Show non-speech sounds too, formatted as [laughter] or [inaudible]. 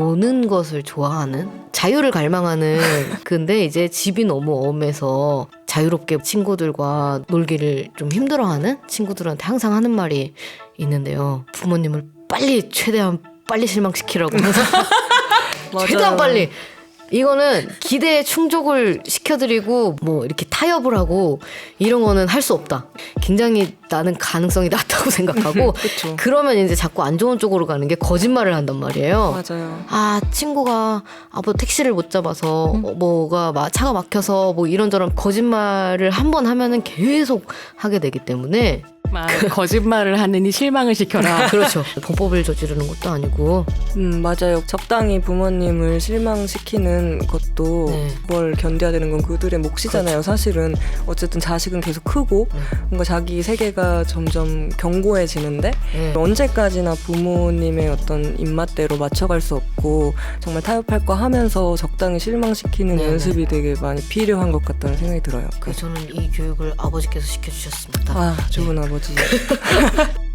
노는 것을 좋아하는 자유를 갈망하는 [laughs] 근데 이제 집이 너무 엄해서 자유롭게 친구들과 놀기를 좀 힘들어하는 친구들한테 항상 하는 말이 있는데요. 부모님을 빨리 최대한 빨리 실망시키라고 항상 [laughs] 최대한 빨리 이거는 기대에 충족을 시켜드리고 뭐 이렇게 타협을 하고 이런 거는 할 수 없다. 굉장히 나는 가능성이 [laughs] 낮다고 생각하고. [laughs] 그러면 이제 자꾸 안 좋은 쪽으로 가는 게 거짓말을 한단 말이에요. 맞아요. 아 친구가 아 뭐 택시를 못 잡아서 음. 어, 뭐가 막 차가 막혀서 뭐 이런저런 거짓말을 한 번 하면은 계속 하게 되기 때문에 막 [laughs] 거짓말을 하느니 실망을 시켜라. [laughs] 그렇죠 범법을 저지르는 것도 아니고 음, 맞아요. 적당히 부모님을 실망시키는 것도 네. 그걸 견뎌야 되는 건 그들의 몫이잖아요. 사실은 어쨌든 자식은 계속 크고 네. 뭔가 자기 세계가 점점 견고해지는데 네. 언제까지나 부모님의 어떤 입맛대로 맞춰갈 수 없고 정말 타협할 거 하면서 적당히 실망시키는 네네. 연습이 되게 많이 필요한 것 같다는 생각이 들어요. 그래서 저는 이 교육을 아버지께서 시켜주셨습니다. 아, 좋은 아버 지. [laughs]